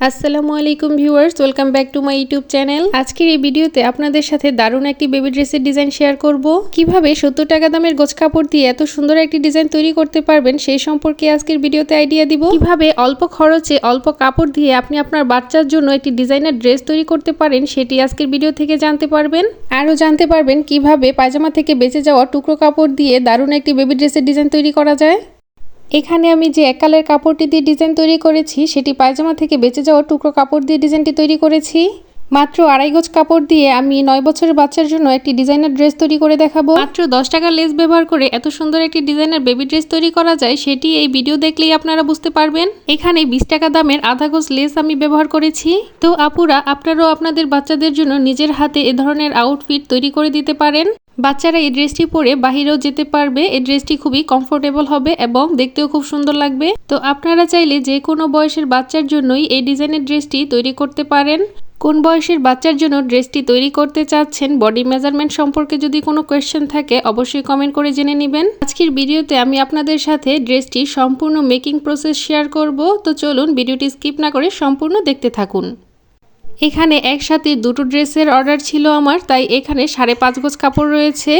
আসসালামু আলাইকুম viewers, welcome back to my YouTube channel. আজকের এই ভিডিওতে আপনাদের সাথে দারুণ একটি বেবি ড্রেসের ডিজাইন শেয়ার করব। কীভাবে সত্তর টাকা দামের গোছ কাপড় দিয়ে এত সুন্দর একটি ডিজাইন তৈরি করতে পারবেন সেই সম্পর্কে আজকের ভিডিওতে আইডিয়া দিব। কীভাবে অল্প খরচে অল্প কাপড় দিয়ে আপনি আপনার বাচ্চার জন্য একটি ডিজাইনার ড্রেস তৈরি করতে পারেন, সেটি আজকের ভিডিও থেকে জানতে পারবেন। আরও জানতে পারবেন কীভাবে পায়জামা থেকে বেঁচে যাওয়া টুকরো কাপড় দিয়ে দারুণ একটি বেবি ড্রেসের ডিজাইন তৈরি করা যায়। এখানে আমি যে এক কাপড়টি দিয়ে ডিজাইন তৈরি করেছি, সেটি পায়জামা থেকে বেঁচে যাওয়া টুকরো কাপড় দিয়ে ডিজাইনটি তৈরি করেছি। মাত্র আড়াই গজ কাপড় দিয়ে আমি নয় বছরের বাচ্চার জন্য একটি ডিজাইনার ড্রেস তৈরি করে দেখাবো। মাত্র দশ টাকার লেস ব্যবহার করে এত সুন্দর একটি ডিজাইনার বেবি ড্রেস তৈরি করা যায়, সেটি এই ভিডিও দেখলেই আপনারা বুঝতে পারবেন। এখানে বিশ টাকা দামের আধা গজ লেস আমি ব্যবহার করেছি। তো আপুরা, আপনারাও আপনাদের বাচ্চাদের জন্য নিজের হাতে এ ধরনের আউটফিট তৈরি করে দিতে পারেন। বাচ্চারা এই ড্রেসটি পরে বাহিরেও যেতে পারবে। এই ড্রেসটি খুবই কমফোর্টেবল হবে এবং দেখতেও খুব সুন্দর লাগবে। তো আপনারা চাইলে যে কোনো বয়সের বাচ্চার জন্যই এই ডিজাইনের ড্রেসটি তৈরি করতে পারেন। কোন বয়সের বাচ্চার জন্য ড্রেসটি তৈরি করতে চাচ্ছেন বডি মেজারমেন্ট সম্পর্কে যদি কোনো কোয়েশ্চেন থাকে, অবশ্যই কমেন্ট করে জেনে নেবেন। আজকের ভিডিওতে আমি আপনাদের সাথে ড্রেসটি সম্পূর্ণ মেকিং প্রসেস শেয়ার করব। তো চলুন ভিডিওটি স্কিপ না করে সম্পূর্ণ দেখতে থাকুন। এখানে একসাথে দুটো ড্রেসের অর্ডার ছিল আমার, তাই এখানে সাড়ে পাঁচ গোজ কাপড় রয়েছে।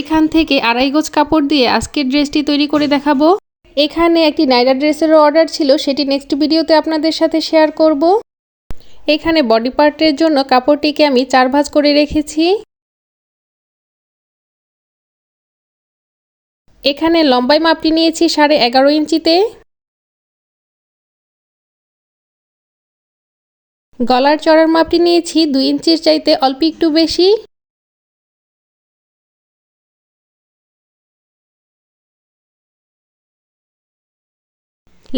এখান থেকে আড়াই গোজ কাপড় দিয়ে আজকের ড্রেসটি তৈরি করে দেখাবো। এখানে একটি নাইরা ড্রেসেরও অর্ডার ছিল, সেটি নেক্সট ভিডিওতে আপনাদের সাথে শেয়ার করব। এখানে বডি পার্টের জন্য কাপড়টিকে আমি চার ভাঁজ করে রেখেছি। এখানে লম্বাই মাপটি নিয়েছি সাড়ে এগারো ইঞ্চিতে। গলার চড়ার মাপটি নিয়েছি দুই ইঞ্চির চাইতে অল্প একটু বেশি।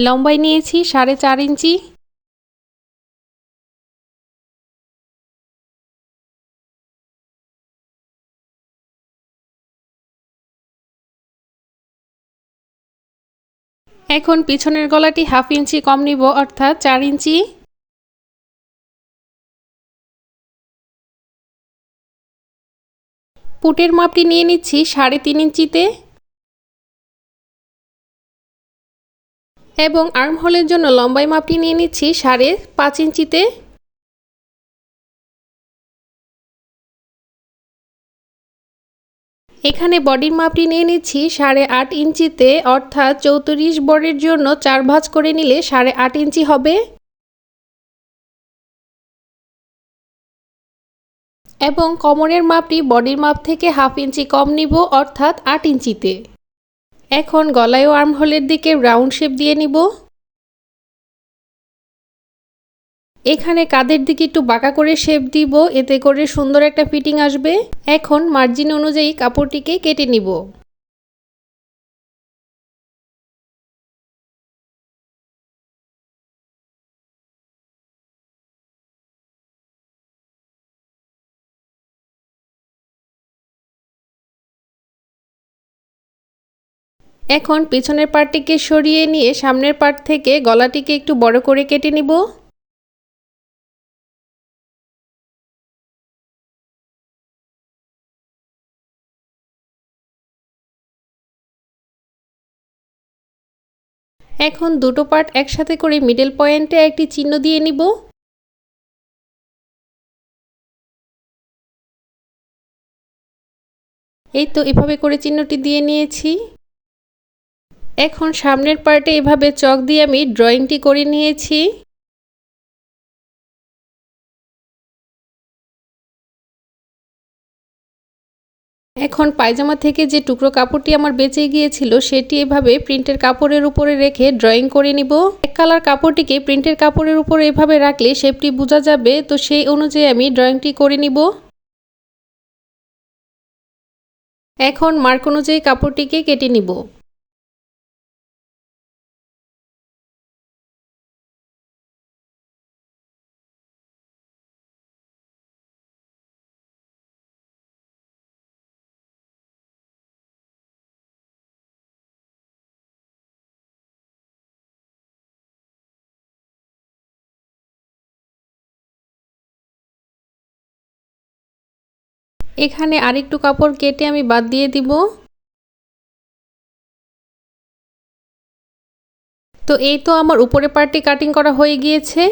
লম্বাই নিয়েছি সাড়ে চার ইঞ্চি। এখন পিছনের গলাটি হাফ ইঞ্চি কম নিব, অর্থাৎ চার ইঞ্চি। পুটের মাপটি নিয়ে নিচ্ছি সাড়ে তিন ইঞ্চিতে। এবং আর্ম হোলের জন্য লম্বাই মাপটি নিয়ে নিচ্ছি সাড়ে পাঁচ ইঞ্চিতে। এখানে বডির মাপটি নিয়ে নিচ্ছি সাড়ে আট ইঞ্চিতে, অর্থাৎ চৌত্রিশ বরের জন্য চার ভাঁজ করে নিলে সাড়ে আট ইঞ্চি হবে। এবং কমরের মাপটি বডির মাপ থেকে হাফ ইঞ্চি কম নিব, অর্থাৎ আট ইঞ্চিতে। এখন গলায় ও আর্মহোলের দিকে রাউন্ড শেপ দিয়ে নিব। এখানে কাদের দিকে একটু বাঁকা করে শেপ দিব, এতে করে সুন্দর একটা ফিটিং আসবে। এখন মার্জিন অনুযায়ী কাপড়টিকে কেটে নিব। এখন পেছনের পার্টটিকে সরিয়ে নিয়ে সামনের পার্ট থেকে গলাটিকে একটু বড় করে কেটে নিব। এখন দুটো পার্ট একসাথে করে মিডল পয়েন্টে একটি চিহ্ন দিয়ে নিব। এই তো এভাবে করে চিহ্নটি দিয়ে নিয়েছি। এখন সামনের পার্টে এভাবে চক দিয়ে আমি ড্রয়িংটি করে নিয়েছি। এখন পায়জামা থেকে যে টুকরো কাপড়টি আমার বেঁচে গিয়েছিল, সেটি এভাবে প্রিন্টের কাপড়ের উপরে রেখে ড্রয়িং করে নিব। এক কালার কাপড়টিকে প্রিন্টের কাপড়ের উপরে এভাবে রাখলে শেপটি বোঝা যাবে, তো সেই অনুযায়ী আমি ড্রয়িংটি করে নিব। এখন মার্ক অনুযায়ী কাপড়টিকে কেটে নিব। এখানে আরেকটু কাপড় কেটে আমি বাদ দিয়ে দিব। তো এই তো আমার উপরে পার্টটি কাটিং করা হয়ে গিয়েছে।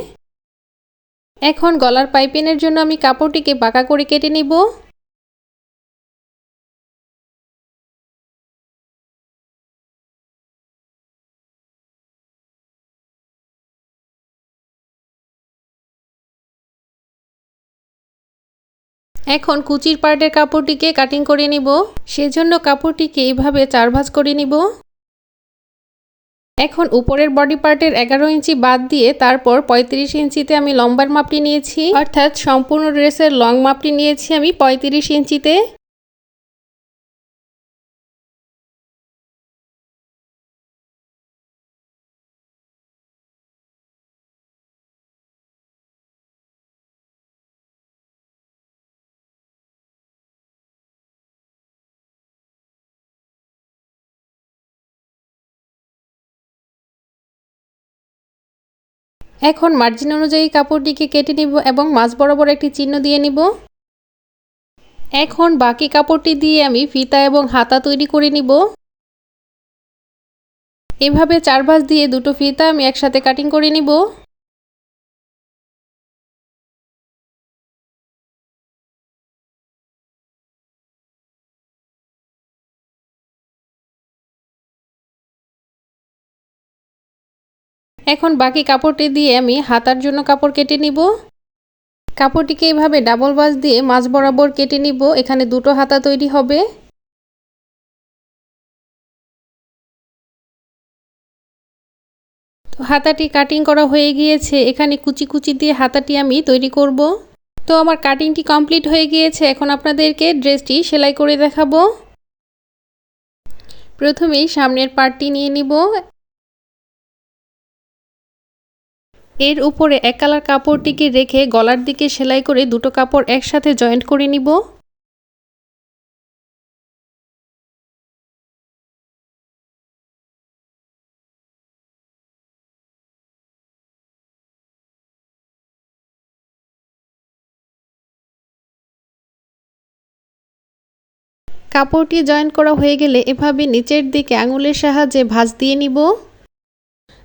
এখন গলার পাইপিনের জন্য আমি কাপড়টিকে বাঁকা করে কেটে নিব। এখন কুচির পার্টের কাপড়টিকে কাটিং করে নিব। সেজন্য কাপড়টিকে এইভাবে চার ভাঁজ করে নিব। এখন উপরের বডি পার্টের এগারো ইঞ্চি বাদ দিয়ে তারপর পঁয়ত্রিশ ইঞ্চিতে আমি লম্বার মাপটি নিয়েছি। অর্থাৎ সম্পূর্ণ ড্রেসের লং মাপটি নিয়েছি আমি পঁয়ত্রিশ ইঞ্চিতে। এখন মার্জিন অনুযায়ী কাপড়টিকে কেটে নিব এবং মাছ বরাবর একটি চিহ্ন দিয়ে নিব। এখন বাকি কাপড়টি দিয়ে আমি ফিতা এবং হাতা তৈরি করে নিব। এভাবে চার ভাঁজ দিয়ে দুটো ফিতা আমি একসাথে কাটিং করে নিব। এখন বাকি কাপড়টি দিয়ে আমি হাতার জন্য কাপড় কেটে নিব। কাপড়টিকে এইভাবে ডাবল বাস দিয়ে মাছ বরাবর কেটে নিব। এখানে দুটো হাতা তৈরি হবে। হাতাটি কাটিং করা হয়ে গিয়েছে। এখানে কুচি কুচি দিয়ে হাতাটি আমি তৈরি করব। তো আমার কাটিংটি কমপ্লিট হয়ে গিয়েছে। এখন আপনাদেরকে ড্রেসটি সেলাই করে দেখাবো। প্রথমেই সামনের পার্টটি নিয়ে নিব। এর উপরে এক কালার কাপড়টিকে রেখে গলার দিকে সেলাই করে দুটো কাপড় একসাথে জয়েন্ট করে নিব। কাপড়টি জয়েন্ট করা হয়ে গেলে এভাবে নিচের দিকে আঙুলের সাহায্যে ভাঁজ দিয়ে নিব।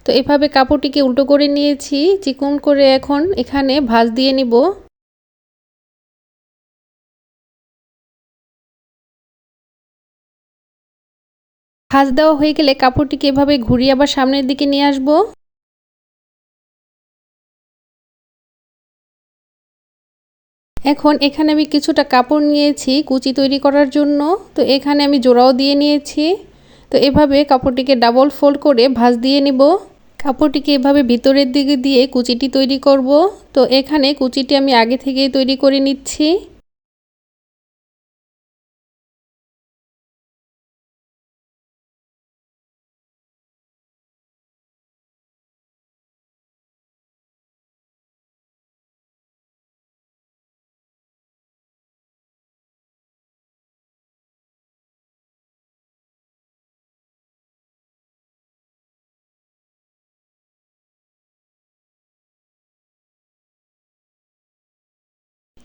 তো এভাবে কাপড়টিকে উল্টো করে নিয়েছি, চিকন করে এখন এখানে ভাঁজ দিয়ে নিব। ভাঁজ দেওয়া হয়ে গেলে কাপড়টিকে এভাবে ঘুরিয়ে আবার সামনের দিকে নিয়ে আসব। এখন এখানে আমি কিছুটা কাপড় নিয়েছি কুচি তৈরি করার জন্য। তো এখানে আমি জোড়াও দিয়ে নিয়েছি। তো এভাবে কাপড়টিকে ডাবল ফোল্ড করে ভাঁজ দিয়ে নিব। কাপড়টিকে এভাবে ভিতরের দিকে দিয়ে কুচিটি তৈরি করব। তো এখানে কুচিটি আমি আগে থেকেই তৈরি করে নিচ্ছি।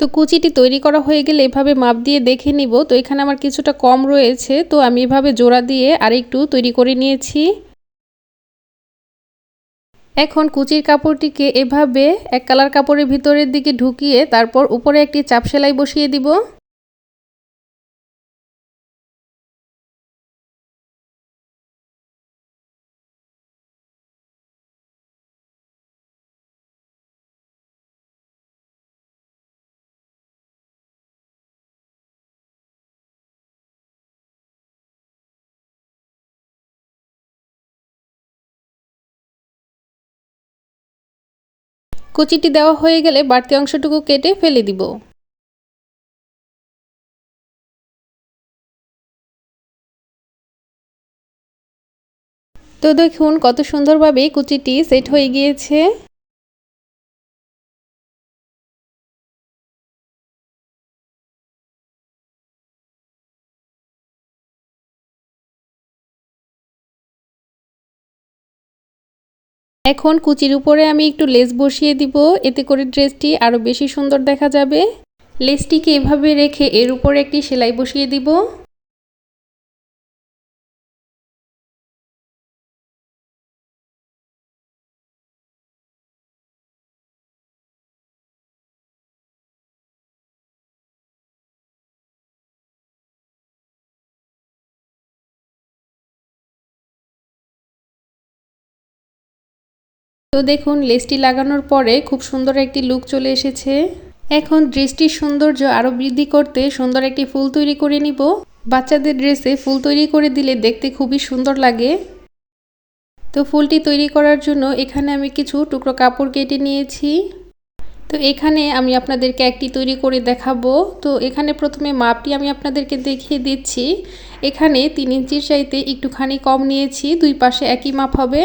তো কুচিটি তৈরি করা হয়ে গেলে এভাবে মাপ দিয়ে দেখে নিব। তো এখানে আমার কিছুটা কম রয়েছে। তো আমি এভাবে জোড়া দিয়ে আরেকটু তৈরি করে নিয়েছি। এখন কুচির কাপড়টিকে এভাবে এক কালার কাপড়ের ভিতরের দিকে ঢুকিয়ে তারপর উপরে একটি চাপ সেলাই বসিয়ে দিব। কুচিটি দেওয়া হয়ে গেলে বাড়তি অংশটুকু কেটে ফেলে দিব। তো দেখুন কত সুন্দরভাবে কুচিটি সেট হয়ে গিয়েছে। এখন কুচির উপরে আমি একটু লেস বসিয়ে দিব। এতে করে ড্রেসটি আরও বেশি সুন্দর দেখা যাবে। লেসটিকে এভাবে রেখে এর উপরে একটি সেলাই বসিয়ে দিব। দেখুন, লেসটি লাগানোর পরে খুব সুন্দর একটি লুক চলে এসেছে। এখন ড্রেসটির সৌন্দর্য আরও বৃদ্ধি করতে সুন্দর একটি ফুল তৈরি করে নিব। বাচ্চাদের ড্রেসে ফুল তৈরি করে দিলে দেখতে খুবই সুন্দর লাগে। তো ফুলটি তৈরি করার জন্য এখানে আমি কিছু টুকরো কাপড় কেটে নিয়েছি। তো এখানে আমি আপনাদেরকে একটি তৈরি করে দেখাবো। তো এখানে প্রথমে মাপটি আমি আপনাদেরকে দেখিয়ে দিচ্ছি। এখানে তিন ইঞ্চির চাইতে একটুখানি কম নিয়েছি, দুই পাশে একই মাপ হবে।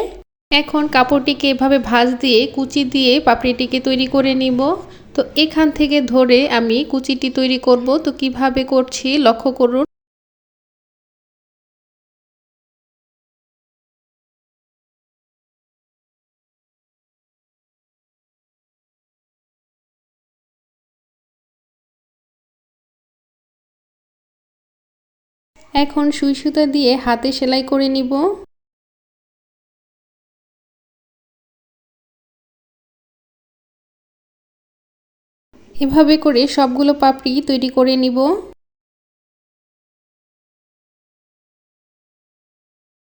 এখন কাপড়টিকে এভাবে ভাঁজ দিয়ে, কুচি দিয়ে পাপড়িটিকে তৈরি করে নিব। তো এখান থেকে ধরে আমি কুচিটি তৈরি করব। তো কীভাবে করছি লক্ষ্য করুন। এখন সুই সুতা দিয়ে হাতে সেলাই করে নিব। এভাবে করে সবগুলো পাপড়ি তৈরি করে নিব।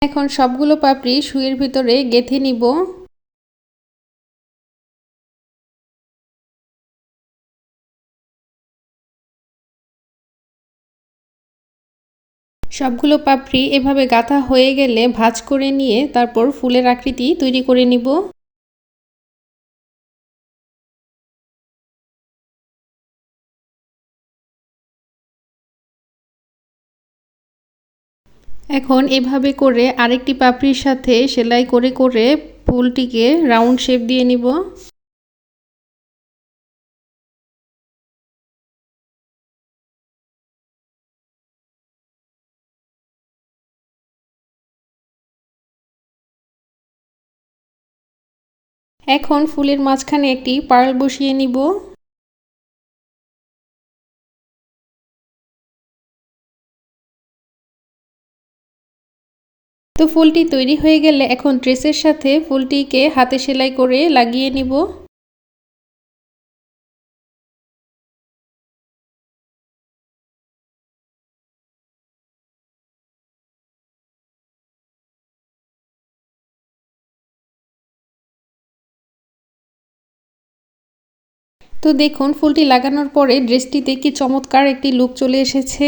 এখন সবগুলো পাপড়ি সুইয়ের ভিতরে গেঁথে নিব। সবগুলো পাপড়ি এভাবে গাঁথা হয়ে গেলে ভাজ করে নিয়ে তারপর ফুলের আকৃতি তৈরি করে নিব। এখন এভাবে করে আরেকটি পাপড়ির সাথে সেলাই করে করে ফুলটিকে রাউন্ড শেপ দিয়ে নিব। এখন ফুলের মাঝখানে একটি পার্ল বসিয়ে নিব। তো ফুলটি তৈরি হয়ে গেলে এখন ড্রেসের সাথে ফুলটিকে হাতে সেলাই করে লাগিয়ে নিব। তো দেখুন, ফুলটি লাগানোর পরে ড্রেসটিতে কি চমৎকার একটি লুক চলে এসেছে।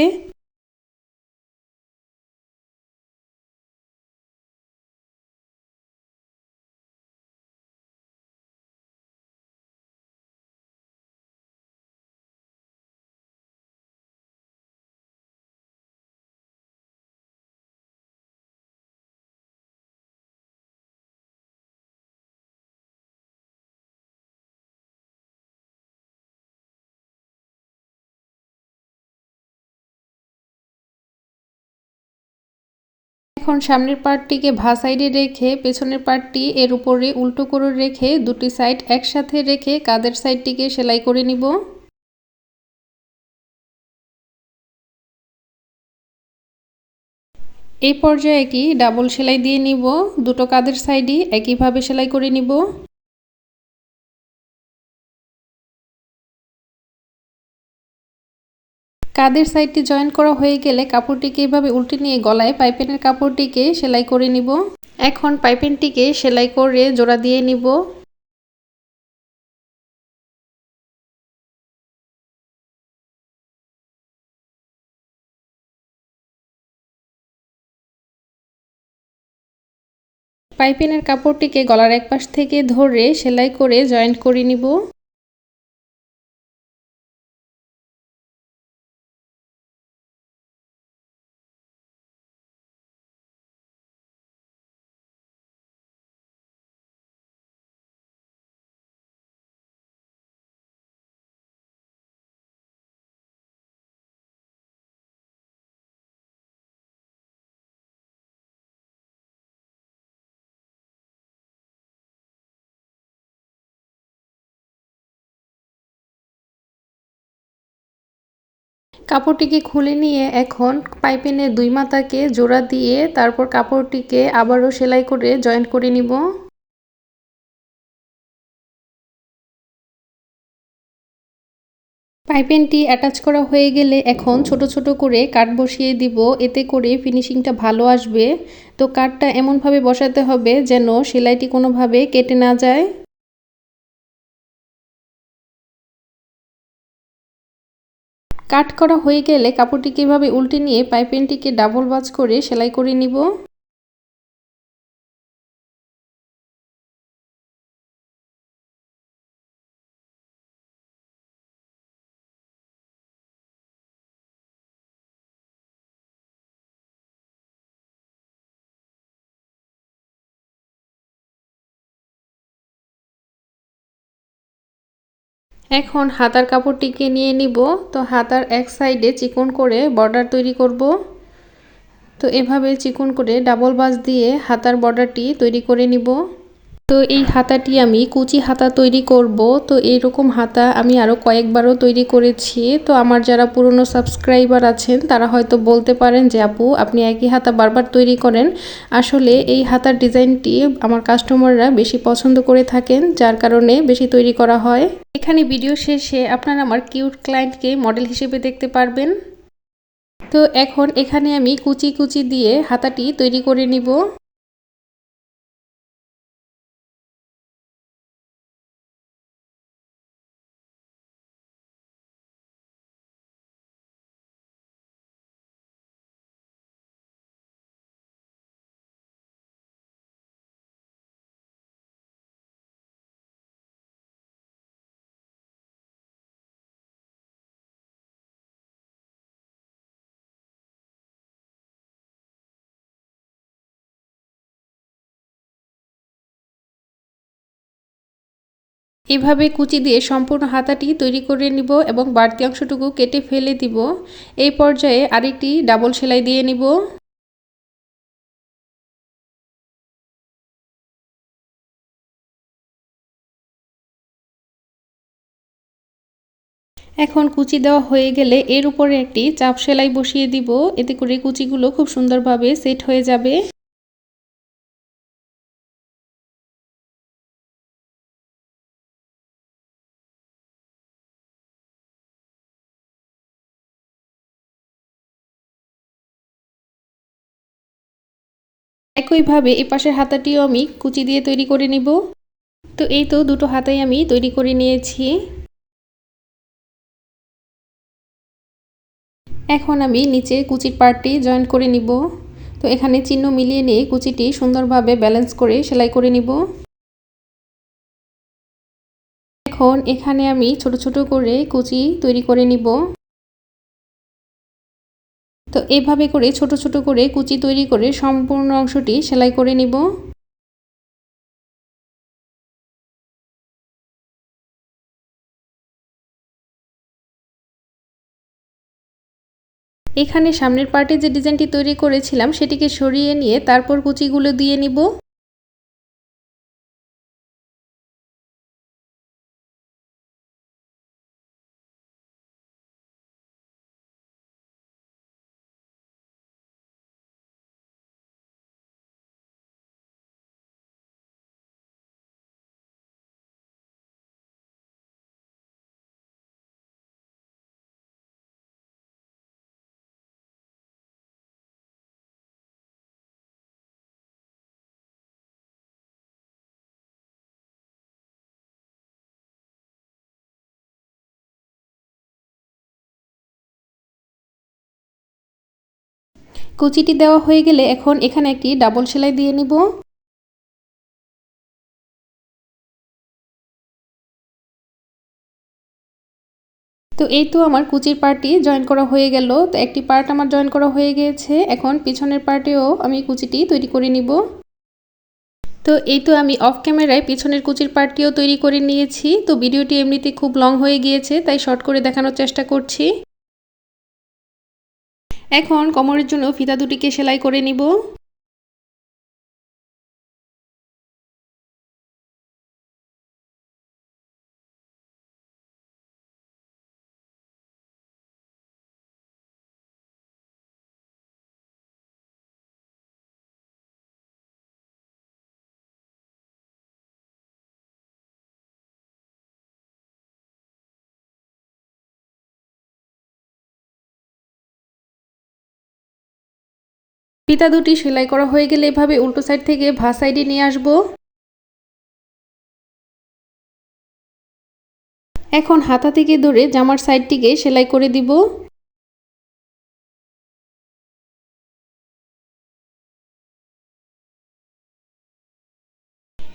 এখন সামনের পার্টটিকে ভা সাইডে রেখে, পেছনের পার্টটি এর উপরে উল্টো করে রেখে দুটি সাইড একসাথে রেখে কাদের সাইডটিকে সেলাই করে নিব। এই পর্যায়ে কি ডাবল সেলাই দিয়ে নিব। দুটো কাদের সাইডই একইভাবে সেলাই করে নিব। কাদের সাইডটি জয়েন করা হয়ে গেলে কাপড়টিকে এভাবে উল্টে নিয়ে গলায় পাইপেনের কাপড়টিকে সেলাই করে নিব। এখন পাইপেনটিকে সেলাই করে জোড়া দিয়ে নিব। পাইপিনের কাপড়টিকে গলার এক পাশ থেকে ধরে সেলাই করে জয়েন্ট করে নিব। কাপড়টিকে খুলে নিয়ে এখন পাইপিনের দুই মাথাকে জোড়া দিয়ে তারপর কাপড়টিকে আবারও সেলাই করে জয়েন্ট করে নিব। পাইপেনটি অ্যাটাচ করা হয়ে গেলে এখন ছোট ছোট করে কাঠ বসিয়ে দিব, এতে করে ফিনিশিংটা ভালো আসবে। তো কাঠটা এমনভাবে বসাতে হবে যেন সেলাইটি কোনোভাবে কেটে না যায়। কাট করা হয়ে গেলে কাপড়টি এভাবে উল্টে নিয়ে পাইপেনটিকে ডাবল বাজ করে সেলাই করে নিব? এখন হাতার কাপড়টিকে নিয়ে নিব। তো হাতার এক সাইডে চিকন করে বর্ডার তৈরি করব। তো এভাবে চিকন করে ডাবল বাস দিয়ে হাতার বর্ডারটি তৈরি করে নিব। তো এই হাতাটি আমি কুচি হাতা তৈরি করব। তো এইরকম হাতা আমি আরও কয়েকবারও তৈরি করেছি। তো আমার যারা পুরনো সাবস্ক্রাইবার আছেন, তারা হয়তো বলতে পারেন যে, আপু, আপনি একই হাতা বারবার তৈরি করেন। আসলে এই হাতার ডিজাইনটি আমার কাস্টমাররা বেশি পছন্দ করে থাকেন, যার কারণে বেশি তৈরি করা হয়। এখানে ভিডিও শেষে আপনারা আমার কিউট ক্লায়েন্টকে মডেল হিসেবে দেখতে পারবেন। তো এখন এখানে আমি কুচি কুচি দিয়ে হাতাটি তৈরি করে নিব। এভাবে কুচি দিয়ে সম্পূর্ণ হাতাটি তৈরি করে নিব এবং বাড়তি অংশটুকু কেটে ফেলে দিব। এই পর্যায়ে আরেকটি ডাবল সেলাই দিয়ে নিব। এখন কুচি দেওয়া হয়ে গেলে এর উপরে একটি চাপ সেলাই বসিয়ে দিব। এতে করে কুচিগুলো খুব সুন্দরভাবে সেট হয়ে যাবে। একইভাবে এই পাশের হাতাটিও আমি কুচি দিয়ে তৈরি করে নিব। তো এই তো দুটো হাতাই আমি তৈরি করে নিয়েছি। এখন আমি নিচে কুচির পার্টটি জয়েন্ট করে নিব। তো এখানে চিহ্ন মিলিয়ে নিয়ে কুচিটি সুন্দরভাবে ব্যালেন্স করে সেলাই করে নিব। এখন এখানে আমি ছোট ছোট করে কুচি তৈরি করে নিব। তো এইভাবে করে ছোট ছোট করে কুচি তৈরি করে সম্পূর্ণ অংশটি সেলাই করে নিব। এখানে সামনের পার্টে যে ডিজাইনটি তৈরি করেছিলাম সেটিকে সরিয়ে নিয়ে তারপর কুচিগুলো দিয়ে নিব। কুচিটি দেওয়া হয়ে গেলে এখন এখানে একটি ডাবল সেলাই দিয়ে নিব। তো এই তো আমার কুচির পার্টি জয়েন করা হয়ে গেল। তো একটি পার্ট আমার জয়েন করা হয়ে গিয়েছে এখন পিছনের পার্টেও আমি কুচিটি তৈরি করে নিব। তো এই তো আমি অফ ক্যামেরায় পিছনের কুচির পার্টটিও তৈরি করে নিয়েছি। তো ভিডিওটি এমনিতে খুব লং হয়ে গিয়েছে, তাই শর্ট করে দেখানোর চেষ্টা করছি। এখন কোমরের জন্য ফিতা দুটিকে সেলাই করে নিব। ফিতা দুটি সেলাই করা হয়ে গেলে এভাবে উল্টো সাইড থেকে ভা সাইডে নিয়ে আসব। এখন হাতা থেকে ধরে জামার সাইডটিকে সেলাই করে দিব।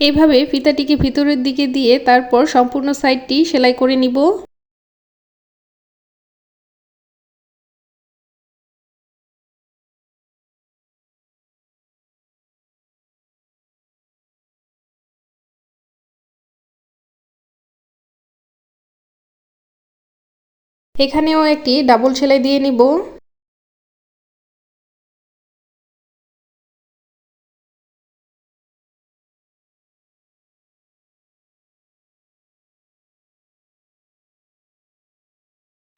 এভাবে ফিতাটিকে ভিতরের দিকে দিয়ে তারপর সম্পূর্ণ সাইডটি সেলাই করে নিব। এখানেও একটি ডাবল সেলাই দিয়ে নিব।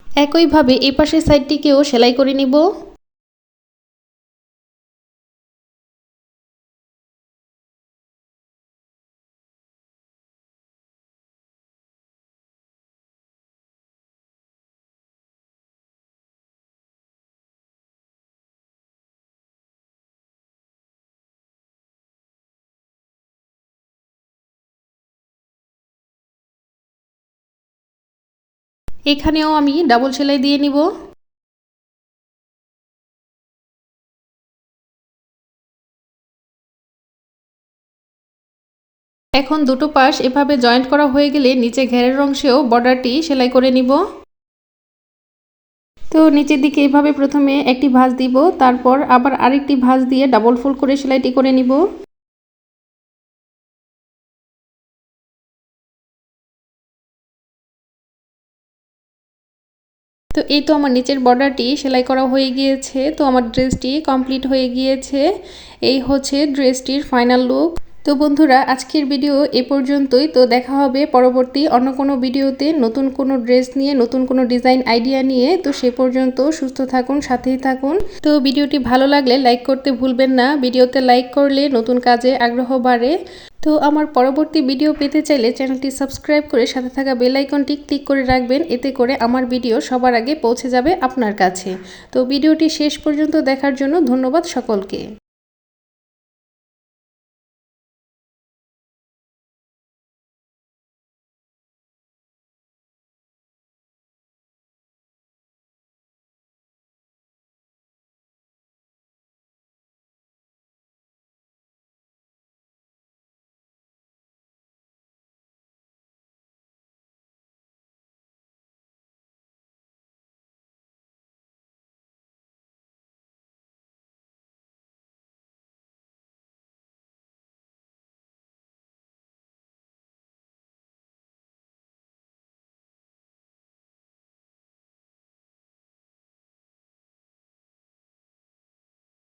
একইভাবে এই পাশের সাইডটিকেও সেলাই করে নিব। এখানেও আমি ডাবল সেলাই দিয়ে নিব। এখন দুটো পাশ এভাবে জয়েন্ট করা হয়ে গেলে নিচে ঘেরের অংশেও বর্ডারটি সেলাই করে নিব। তো নিচের দিকে এভাবে প্রথমে একটি ভাঁজ দিব, তারপর আবার আরেকটি ভাঁজ দিয়ে ডাবল ফোল্ড করে সেলাইটি করে নিব। তো এই তো আমার নিচের বর্ডারটি সেলাই করা হয়ে গিয়েছে, তো আমার ড্রেসটি কমপ্লিট হয়ে গিয়েছে। এই হচ্ছে ড্রেসটির ফাইনাল লুক তো বন্ধুরা, আজকের ভিডিও এ পর্যন্তই। তো দেখা হবে পরবর্তী অন্য কোনো ভিডিওতে নতুন কোনো ড্রেস নিয়ে, নতুন কোনো ডিজাইন আইডিয়া নিয়ে। তো সে পর্যন্ত সুস্থ থাকুন, সাথেই থাকুন। তো ভিডিওটি ভালো লাগলে লাইক করতে ভুলবেন না। ভিডিওতে লাইক করলে নতুন কাজে আগ্রহ বাড়ে। তো আমার পরবর্তী ভিডিও পেতে চাইলে চ্যানেলটি সাবস্ক্রাইব করে সাথে থাকা বেল আইকনটি ক্লিক করে রাখবেন। এতে করে আমার ভিডিও সবার আগে পৌঁছে যাবে আপনার কাছে। তো ভিডিওটি শেষ পর্যন্ত দেখার জন্য ধন্যবাদ সকলকে।